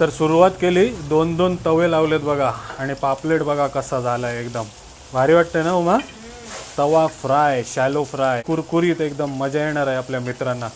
तर सुरुवात केली दोन दोन तवे लावलेत बघा आणि पापलेट बघा कसा झालाय एकदम. भारी वाटतंय ना उमा? तवा फ्राय शॅलो फ्राय कुरकुरीत एकदम मजा येणार आहे आपल्या मित्रांना.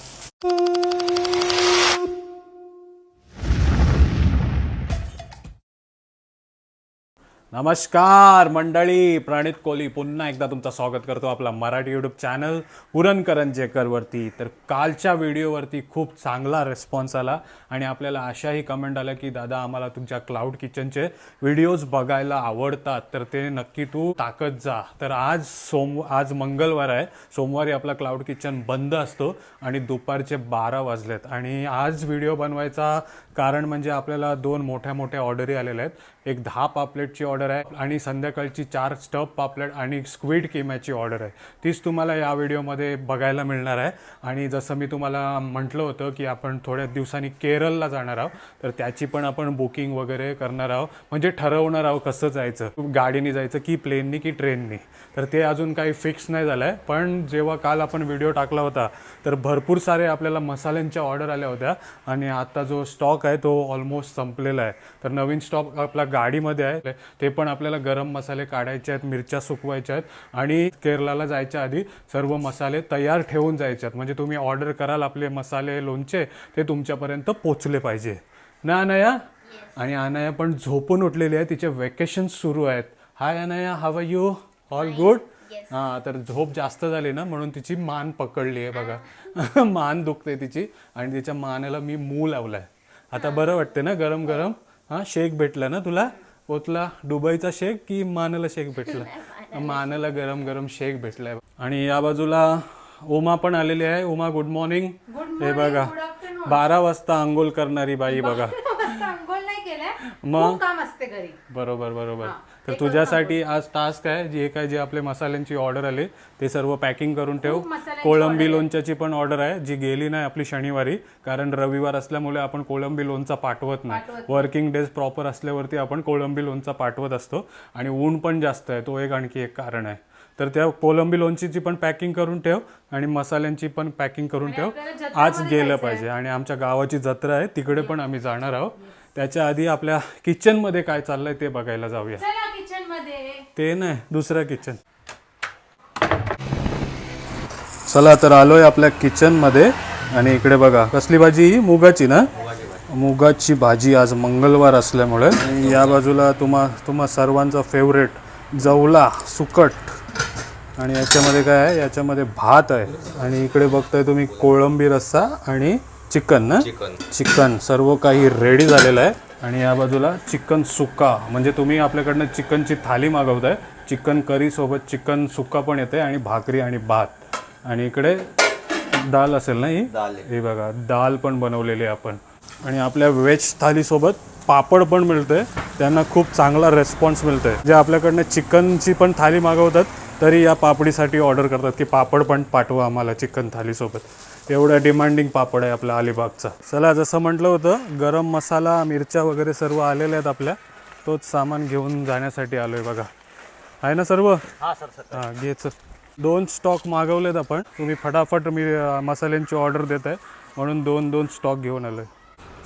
नमस्कार मंडळी. प्रणित कोहली पुन्हा एकदा तुमचं स्वागत करतो आपला मराठी यूट्यूब चॅनल पुरणकरंजेकरवरती तर कालच्या व्हिडिओवरती खूप चांगला रिस्पॉन्स आला आणि आपल्याला अशाही कमेंट आल्या की दादा आम्हाला तुमच्या क्लाउड किचनचे व्हिडिओज बघायला आवडतात. तर ते नक्की तू ताकत जा. तर आज सोम आज मंगळवार आहे. सोमवारी आपला क्लाउड किचन बंद असतो आणि दुपारचे बारा वाजलेत. आणि आज व्हिडिओ बनवायचा कारण म्हणजे आपल्याला दोन मोठ्या मोठ्या ऑर्डरी आलेल्या आहेत. एक दहा पापलेटची ऑर्डर आहे आणि संध्याकाळची चार स्टफ पापलेट आणि स्क्विड किम्याची ऑर्डर आहे. तीच तुम्हाला या व्हिडिओमध्ये बघायला मिळणार आहे. आणि जसं मी तुम्हाला म्हटलं होतं की आपण थोड्या दिवसांनी केरळला जाणार आहोत तर त्याची पण आपण बुकिंग वगैरे करणार आहोत. म्हणजे ठरवणार आहोत कसं जायचं गाडीने जायचं की प्लेननी की ट्रेननी तर ते अजून काही फिक्स नाही झालं आहे पण जेव्हा काल आपण व्हिडिओ टाकला होता तर भरपूर सारे आपल्याला मसाल्यांच्या ऑर्डर आल्या होत्या. आणि आता जो स्टॉक आहे तो ऑलमोस्ट संपलेला आहे. तर नवीन स्टॉक आपला गाडीमध्ये आहे. ते पण आपल्याला गरम मसाले काढायचे आहेत मिरच्या सुकवायच्या आहेत आणि केरळाला जायच्या आधी सर्व मसाले तयार ठेवून जायचे आहेत. म्हणजे तुम्ही ऑर्डर कराल आपले मसाले लोणचे ते तुमच्यापर्यंत पोचले पाहिजे. ना अनया? आणि अनया पण झोपून उठलेली आहे तिचे वेकेशन्स सुरू आहेत. हाय अनया हाव यू ऑल गुड हा तर झोप जास्त झाली ना म्हणून तिची मान पकडली आहे बघा. मान दुखते तिची आणि तिच्या मानेला मी मू लावलाय. आता बरं वाटते ना गरम गरम हा शेक भेटला ना तुला? पोतला दुबईचा शेक की मानेला शेक भेटला? मानेला गरम गरम शेक भेटलाय. आणि या बाजूला उमा पण आलेली आहे. उमा गुड मॉर्निंग हे बघा. बारा वाजता आंघोळ करणारी बाई बघा वाजता अंघोळ नाही केलंय मग? खूप काम असते घरी. बरोबर बरोबर. तर तुझ्यासाठी आज टास्क आहे जे काय जे आपले मसाल्यांची ऑर्डर आले ते सर्व पॅकिंग करून ठेव. मसाल्यांची कोळंबी लोणच्याची पण ऑर्डर आहे जी गेली नाही आपली शनिवारी कारण रविवार असल्यामुळे आपण कोळंबी लोणचा पाठवत नाही. वर्किंग डेज प्रॉपर असल्यावरती आपण कोळंबी लोणचा पाठवत असतो. आणि ऊन पण जास्त आहे तो एक आणखी एक कारण आहे. तर त्या कोलंबी लोणचीची पण पॅकिंग करून ठेव आणि मसाल्यांची पण पॅकिंग करून ठेव. आज गेलं पाहिजे. आणि आमच्या गावाची जत्रा आहे तिकडे पण आम्ही जाणार आहोत. त्याच्या आधी आपल्या किचनमध्ये काय चाललंय ते बघायला जाऊया. चला किचनमध्ये ते नाही दुसरं किचन. चला तर आलोय आपल्या किचनमध्ये. आणि इकडे बघा कसली भाजी ही? मुगाची ना? मुगाची भाजी आज मंगळवार असल्यामुळे. या बाजूला तुम्हा तुम्हा सर्वांचा फेवरेट जवला सुकट. आणि याच्यामध्ये काय आहे? याच्यामध्ये भात आहे. आणि इकडे बघताय तुम्ही कोळंबी रस्सा आणि चिकन ना? चिकन. सर्व काही रेडी झालेलं आहे. आणि या बाजूला चिकन सुक्का म्हणजे तुम्ही आपल्याकडनं चिकनची थाली मागवताय. चिकन करी सोबत चिकन सुक्का पण येते आणि भाकरी आणि भात. आणि इकडे दाल असेल ना ही? हे बघा दाल पण बनवलेली आहे आपण. आणि आपल्या व्हेज थालीसोबत पापड पण मिळते त्यांना खूप चांगला रेस्पॉन्स मिळतोय. जे आपल्याकडनं चिकनची पण थाली मागवतात तरी या पापडीसाठी ऑर्डर करतात की पापड पण पाठवा आम्हाला चिकन थालीसोबत. एवढा डिमांडिंग पापड आहे आपला अलिबागचा. चला जसं म्हटलं होतं गरम मसाला मिरच्या वगैरे सर्व आलेल्या आहेत आपल्या. तोच सामान घेऊन जाण्यासाठी आलोय बघा. आहे ना सर्व? हां घ्यायच दोन स्टॉक मागवलेत आपण. तुम्ही फटाफट मी मसाल्यांची ऑर्डर देत आहे म्हणून दोन दोन स्टॉक घेऊन आलोय.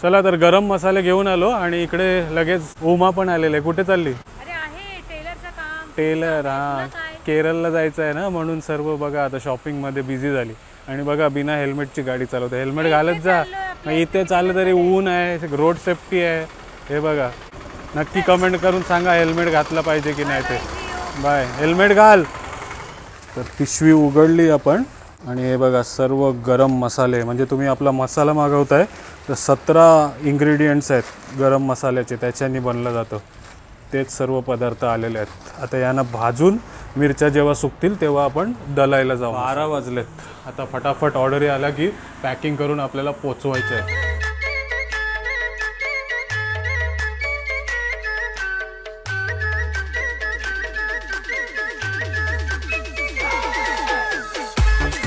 चला तर गरम मसाले घेऊन आलो आणि इकडे लगेच उमा पण आलेले. आहे कुठे चालली? अरे आहे टेलरचं काम. टेलर हा. केरळला जायचं आहे ना म्हणून सर्व बघा आता शॉपिंगमध्ये बिझी झाली. आणि बघा बिना हेल्मेटची गाडी चालवते. हेल्मेट घालत जा. मग इथे चाललं तरी ऊन आहे रोड सेफ्टी आहे. हे बघा. नक्की कमेंट करून सांगा हेल्मेट घातलं पाहिजे की नाही ते. बाय. हेल्मेट घाल. तर पिशवी उघडली आपण. आणि हे बघा सर्व गरम मसाले. म्हणजे तुम्ही आपला मसाला मागवताय तर सतरा इन्ग्रेडियंट्स आहेत गरम मसाल्याचे. त्याच्यानी बनलं जातं. तेच सर्व पदार्थ आलेले आहेत. आता यांना भाजून मिरच्या जेव्हा सुकतील तेव्हा आपण दलायला जाऊ. बारा वाजलेत. आता फटाफट ऑर्डरी आला की पॅकिंग करून आपल्याला पोचवायचे आहे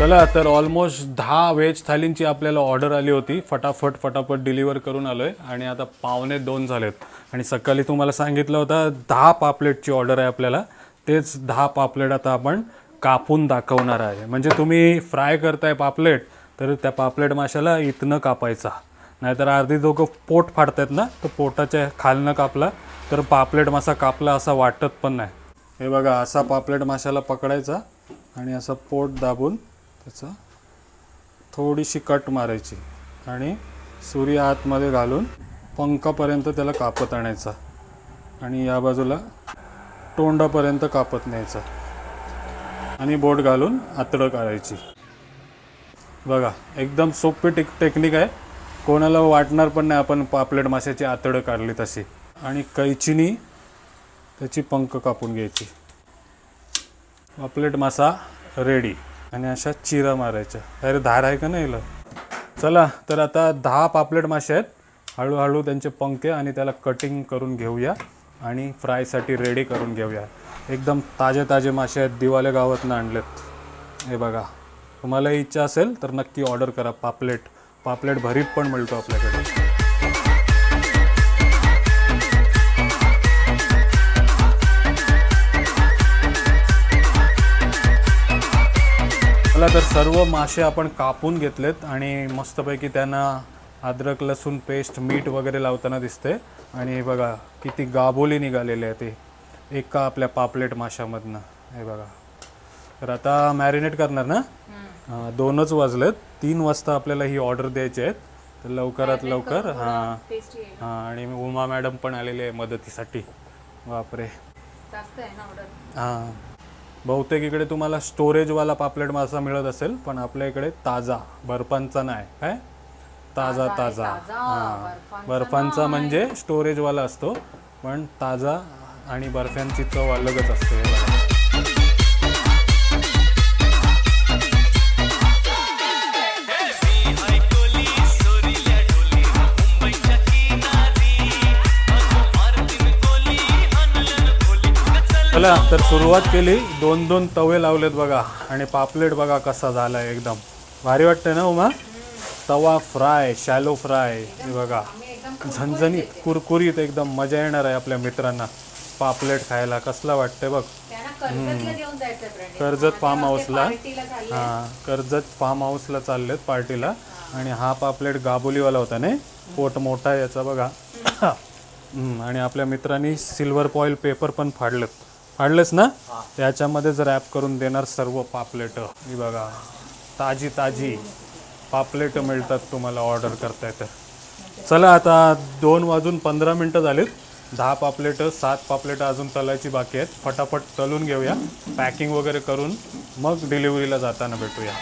चला तर ऑलमोस्ट दहा व्हेज थालींची आपल्याला ऑर्डर आली होती. फटाफट फटाफट डिलिव्हर करून आलो आहे आणि आता पावणे दोन झालेत. आणि सकाळी तुम्हाला सांगितलं होतं दहा पापलेटची ऑर्डर आहे आपल्याला. तेच दहा पापलेट आता आपण कापून दाखवणार आहे. म्हणजे तुम्ही फ्राय करताय पापलेट तर त्या पापलेट माशाला इथनं कापायचा. नाहीतर अर्धी दोघं पोट फाडतात ना तर पोटाच्या खालनं कापला. तर पापलेट मासा कापला असा वाटत पण नाही. हे बघा असा पापलेट माशाला पकडायचा आणि असं पोट दाबून त्याचं थोडीशी कट मारायची आणि सूर्य आतमध्ये घालून पंखापर्यंत त्याला कापत आणायचा आणि या बाजूला तोंडापर्यंत कापत न्यायचा आणि बोट घालून आतडं काढायची. बघा एकदम सोपी टेक टेक्निक आहे. कोणाला वाटणार पण नाही आपण पापलेट माशाची आतडं काढली तशी. आणि कैचीनी त्याची पंख कापून घ्यायची. पापलेट मासा रेडी आणि अशा चिरा मारायच्या. अरे धार आहे का नाही चला तर आता दहा पापलेट मासे आहेत. हळूहळू त्यांचे पंखे आणि त्याला कटिंग करून घेऊया आणि फ्रायसाठी रेडी करून घेऊया. एकदम ताजे ताजे मासे आहेत दिवाले गावातनं आणलेत. हे बघा तुम्हाला इच्छा असेल तर नक्की ऑर्डर करा पापलेट. पापलेट भरीत पण मिळतो आपल्याकडे. मला तर सर्व मासे आपण कापून घेतलेत आणि मस्तपैकी त्यांना अद्रक लसूण पेस्ट मीठ वगैरे लावताना दिसते आणि हे बघा किती गाबोली निघालेले आहे ते. एका आपल्या पापलेट माशामधनं. हे बघा. तर आता मॅरिनेट करणार ना? दोनच वाजलेत. तीन वाजता आपल्याला ही ऑर्डर द्यायची आहेत. तर लवकरात लवकर हां. हां आणि उमा मॅडम पण आलेले आहे मदतीसाठी. बापरे. हां. बहुतेक इकडे तुम्हाला स्टोरेजवाला पापलेट मासा मिळत असेल पण आपल्या इकडे ताजा बर्फांचा नाही काय ताजा ताजा हां. बर्फांचा म्हणजे स्टोरेजवाला असतो पण ताजा आणि बर्फ्यांची चव अलगच असते. चला तर सुरुवात केली. दोन दोन तवे लावलेत बघा. आणि पापलेट बघा कसा झालाय एकदम. भारी वाटतंय ना उमा? तवा फ्राय शॅलो फ्राय हे बघा. झणझणीत कुरकुरीत एकदम मजा येणार आहे आपल्या मित्रांना. पापलेट खायला कसला वाटतंय बघ. कर्जत फार्म हाऊसला झाली हा कर्जत फार्म हाऊसला चाललेत पार्टीला आणि हा पापलेट गाबोलीवाला होता नाही? पोट मोठा याचा बघा. आणि आपल्या मित्रांनी सिल्वर फॉईल पेपर पण फाडलेत. फाडलेस ना? याच्यामध्येच रॅप करून देणार सर्व पापलेट. ही बघा ताजी ताजी पापलेट मिळतात तुम्हाला ऑर्डर करताय तर. चला आता दोन वाजून पंधरा मिनटं झालीत. दहा पापलेट सात पापलेट अजून तलायची बाकी आहेत. फटाफट तलून घेऊया. पॅकिंग वगैरे करून मग डिलिव्हरीला जाताना भेटूया.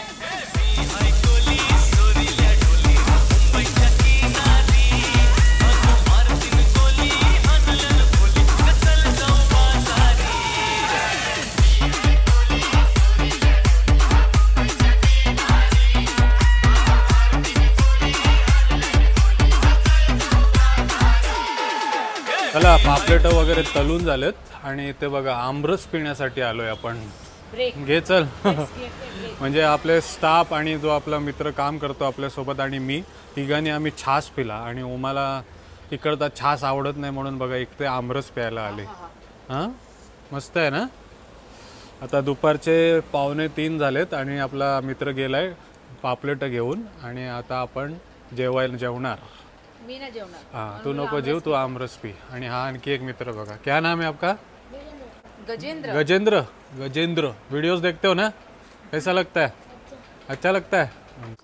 पापलेट वगैरे तलून झालेत. आणि ते बघा आमरस पिण्यासाठी आलोय आपण. घे चल. म्हणजे आपले स्टाफ आणि जो आपला मित्र काम करतो आपल्यासोबत आणि मी तिघांनी आम्ही छास पिला. आणि ओमाला इकडचा छास आवडत नाही म्हणून बघा एक ते आमरस प्यायला आले. हां मस्त आहे ना? आता दुपारचे पावणे तीन झालेत आणि आपला मित्र गेलाय पापलेट घेऊन. आणि आता आपण जेवायला जेवणार. मी ना जेवणार. हाँ तू नको जेव तू आमरस पी. आणि हा आणखी एक मित्र बघा. क्या नाम है आपका? गजेंद्र. गजेंद्र. गजेंद्र. वीडियोस देखते हो ना? कैसा लगता है? अच्छा लगता है?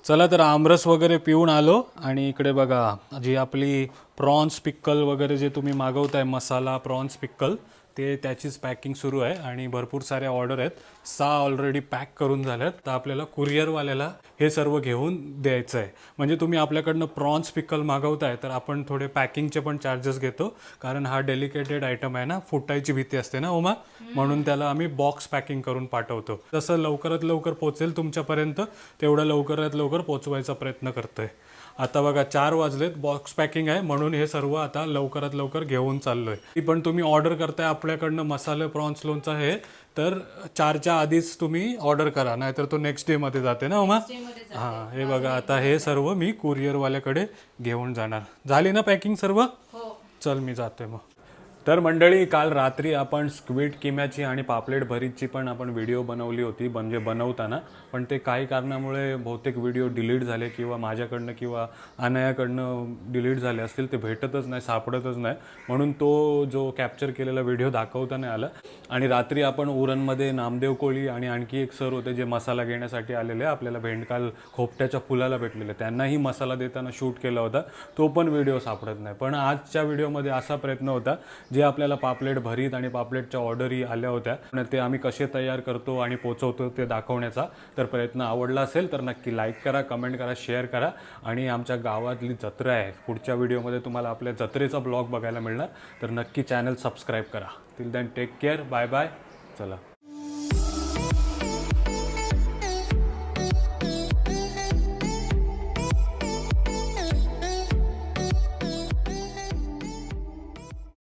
चला तर आमरस वगैरे पिऊन आलो. आणि इकडे बघा जी आपली प्रॉन्स पिक्कल वगैरे जे तुम्ही मागवताय मसाला प्रॉन्स पिक्कल ते त्याचीच पॅकिंग सुरू आहे आणि भरपूर साऱ्या ऑर्डर आहेत. सहा ऑलरेडी पॅक करून झाल्यात. तर आपल्याला कुरिअरवाल्याला हे सर्व घेऊन द्यायचं आहे. म्हणजे तुम्ही आपल्याकडनं प्रॉन्स पिकल मागवताय तर आपण थोडे पॅकिंगचे पण चार्जेस घेतो. कारण हा डेलिकेटेड आयटम आहे ना फुटायची भीती असते ना ओमा म्हणून त्याला आम्ही बॉक्स पॅकिंग करून पाठवतो. जसं लवकरात लवकर पोचेल तुमच्यापर्यंत तेवढं लवकरात लवकर पोचवायचा प्रयत्न करतोय. आता बघा चार वाजलेत बॉक्स पॅकिंग आहे. म्हणून हे सर्व आता लवकरात लवकर घेऊन चाललोय. ती पण तुम्ही ऑर्डर करताय आपल्याकडनं मसाले प्रॉन्स लोणचं हे तर चारच्या आधीच तुम्ही ऑर्डर करा नाहीतर तो नेक्स्ट डे मध्ये जाते ना उमा? हां हे बघा आता हे सर्व मी कुरिअरवाल्याकडे घेऊन जाणार. झाली ना पॅकिंग सर्व? हो. चल मी जातोय मग. तर मंडळी काल रात्री आपण स्क्विड किम्याची आणि पापलेट भरीतची पण आपण व्हिडिओ बनवली होती म्हणजे बनवताना. पण ते काही कारणामुळे बहुतेक व्हिडिओ डिलीट झाले किंवा माझ्याकडनं किंवा अनयाकडनं डिलीट झाले असतील ते भेटतच नाही सापडतच नाही. म्हणून तो जो कॅप्चर केलेला व्हिडिओ दाखवता नाही आला. आणि रात्री आपण उरणमध्ये नामदेव कोळी आणि आणखी एक सर होते जे मसाला घेण्यासाठी आलेले आपल्याला भेंडकाल खोपट्याच्या फुलाला भेटलेले. त्यांनाही मसाला देताना शूट केला होता. तो पण व्हिडिओ सापडत नाही. पण आजच्या व्हिडिओमध्ये असा प्रयत्न होता जे आपल्याला पापलेट भरीत आणि पापलेटच्या ऑर्डरही आल्या होत्या आणि ते आम्ही कसे तयार करतो आणि पोचवतो ते दाखवण्याचा तर प्रयत्न आवडला असेल तर नक्की लाईक करा कमेंट करा शेअर करा. आणि आमच्या गावातली जत्रा आहे. पुढच्या व्हिडिओमध्ये तुम्हाला आपल्या जत्रेचा ब्लॉग बघायला मिळणार. तर नक्की चॅनल सबस्क्राईब करा. Till then take care bye bye चला.